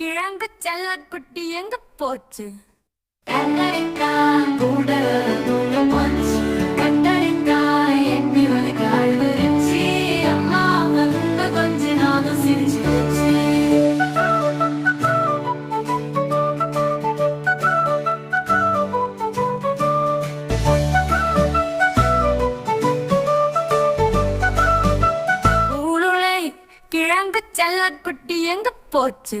கிழங்கு செல்லக்குட்டி எங்க போச்சு? கத்தரிக்காய் கூட. கத்தரிக்காய் எண்ணி செல்லக்குட்டி எங்க போச்சு?